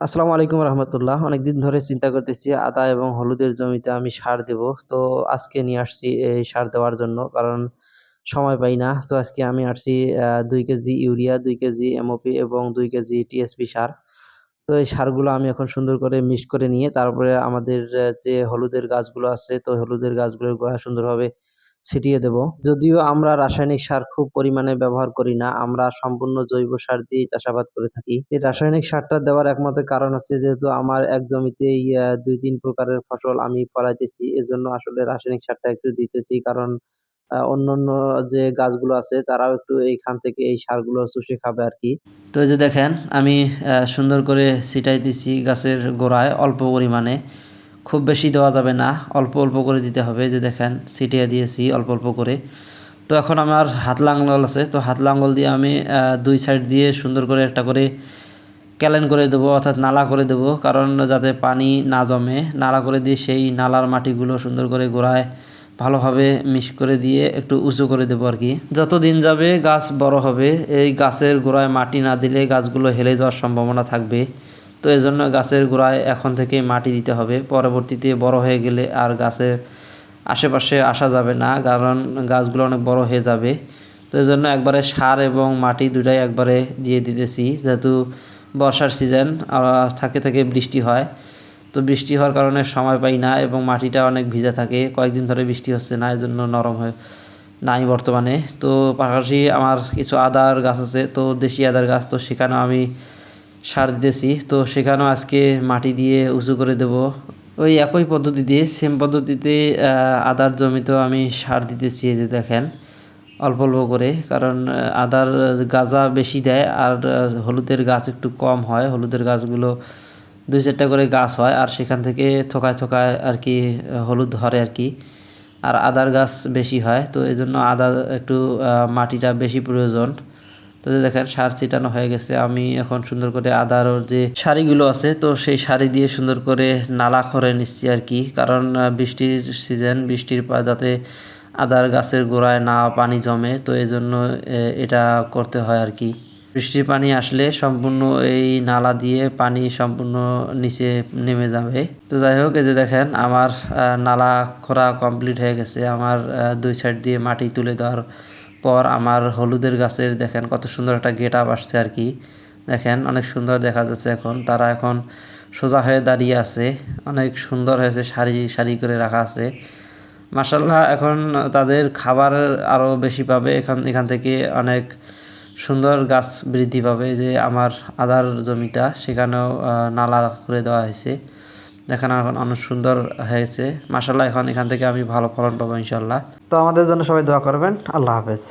আসসালামু আলাইকুম রহমতুল্লাহ। অনেকদিন ধরে চিন্তা করতেছি, আদা এবং হলুদের জমিতে আমি সার দেব। তো আজকে নিয়ে আসছি এই সার দেওয়ার জন্য, কারণ সময় পাই না। তো আজকে আমি আসছি দুই কেজি ইউরিয়া, দুই কেজি এমওপি এবং দুই কেজি টিএসপি সার। তো এই সারগুলো আমি এখন সুন্দর করে মিক্স করে নিয়ে, তারপরে আমাদের যে হলুদের গাছগুলো আছে, তো হলুদের গাছগুলোর গোড়া সুন্দরভাবে ছিটিয়ে দেব। যদিও আমরা রাসায়নিক সার খুব পরিমাণে ব্যবহার করি না আমরা সম্পূর্ণ জৈব সার দিয়েই চাষাবাদ করে থাকি। এই রাসায়নিক সারটা দেওয়ার একমাত্র কারণ হচ্ছে যেহেতু আমার এক জমিতেই দুই তিন প্রকারের ফসল আমি ফলাইতেছি এজন্য আসলে রাসায়নিক সারটা একটু দিতেছি কারণ আহ, অন্যান্য যে গাছগুলো আছে তারাও একটু এইখান থেকে এই সারগুলো চুষে খাবে আর কি তো এই যে দেখেন আমি সুন্দর করে ছিটাই দিছি গাছের গোড়ায় অল্প পরিমাণে। খুব বেশি দেওয়া যাবে না। অল্প অল্প করে দিতে হবে যে দেখেন ছিটিয়ে দিয়েছি অল্প অল্প করে। তো এখন আমার হাত লাঙ্গল আছে, তো হাত লাঙ্গল দিয়ে আমি দুই সাইড দিয়ে সুন্দর করে একটা করে ক্যালেন করে দেবো, অর্থাৎ নালা করে দেবো, কারণ যাতে পানি না জমে। নালা করে দিয়ে সেই নালার মাটিগুলো সুন্দর করে গোড়ায় ভালোভাবে মিক্স করে দিয়ে একটু উঁচু করে দেবো আর কি। যত দিন যাবে গাছ বড় হবে, এই গাছের গোড়ায় মাটি না দিলে গাছগুলো হেলে যাওয়ার সম্ভাবনা থাকবে। তো এই জন্য গাছের গোড়ায় এখন থেকে মাটি দিতে হবে। পরবর্তীতে বড় হয়ে গেলে আর গাছের আশেপাশে আসা যাবে না, কারণ গাছগুলো অনেক বড় হয়ে যাবে। তো এই জন্য একবারে সার এবং মাটি দুটাই একবারে দিয়ে দিতেছি। যেহেতু বর্ষার সিজন থাকে থেকে বৃষ্টি হয়। তো বৃষ্টি হওয়ার কারণে সময় পাই না এবং মাটিটা অনেক ভিজা থাকে। কয়েকদিন ধরে বৃষ্টি হচ্ছে না এই জন্য নরম হয়ে নাই বর্তমানে। তো পাশাপাশি আমার কিছু আদার গাছ আছে, তো দেশি আদার গাছ, তো সেখানেও আমি সার দিতেছি। তো সেখানেও আজকে মাটি দিয়ে উঁচু করে দেব। ওই একই পদ্ধতি দিয়ে সেম পদ্ধতিতে আদার জমিতেও আমি সার দিতেছি যে দেখেন, অল্প অল্প করে। কারণ আদার গাজা বেশি দেয় আর হলুদের গাছ একটু কম হয়। হলুদের গাছগুলো দুই চারটা করে গাছ হয় আর সেখান থেকে থোকায় থোকায় আর কি, হলুদ ধরে আর কি। আর আদার গাছ বেশি হয়। তো এই জন্য আদা একটু মাটিটা বেশি প্রয়োজন। তো দেখেন সার ছিটানো হয়ে গেছে, আমি এখন সুন্দর করে আদার যে সারিগুলো আছে, তো সেই সারি দিয়ে সুন্দর করে নালা করে নিচ্ছি আর কি। কারণ বৃষ্টির সিজন বৃষ্টির যাতে আদার গাছের গোড়ায় না পানি জমে, তো এই জন্য এটা করতে হয় আর কি। বৃষ্টির পানি আসলে সম্পূর্ণ এই নালা দিয়ে পানি সম্পূর্ণ নিচে নেমে যাবে। তো যাই হোক, এই যে দেখেন আমার নালা খোঁড়া কমপ্লিট হয়ে গেছে। আমার দুই সাইড দিয়ে মাটি তুলে দেওয়ার পর আমার হলুদের গাছের দেখেন কত সুন্দর একটা গেট আপ আসছে আর কি। দেখেন অনেক সুন্দর দেখা যাচ্ছে এখন। তারা এখন সোজা হয়ে দাঁড়িয়ে আছে। অনেক সুন্দর হয়েছে সারি সারি করে রাখা আছে। মাসাল্লাহ এখন তাদের খাবার আরও বেশি পাবে। এখান এখান থেকে অনেক সুন্দর গাছ বৃদ্ধি পাবে। যে আমার আদার জমিটা, সেখানেও নালা করে দেওয়া হয়েছে। দেখেন এখন অনেক সুন্দর হয়েছে। মাসাল্লাহ এখন এখান থেকে আমি ভালো ফলন পাবো ইনশাল্লাহ তো আমাদের জন্য সবাই দোয়া করবেন। আল্লাহ হাফেজ।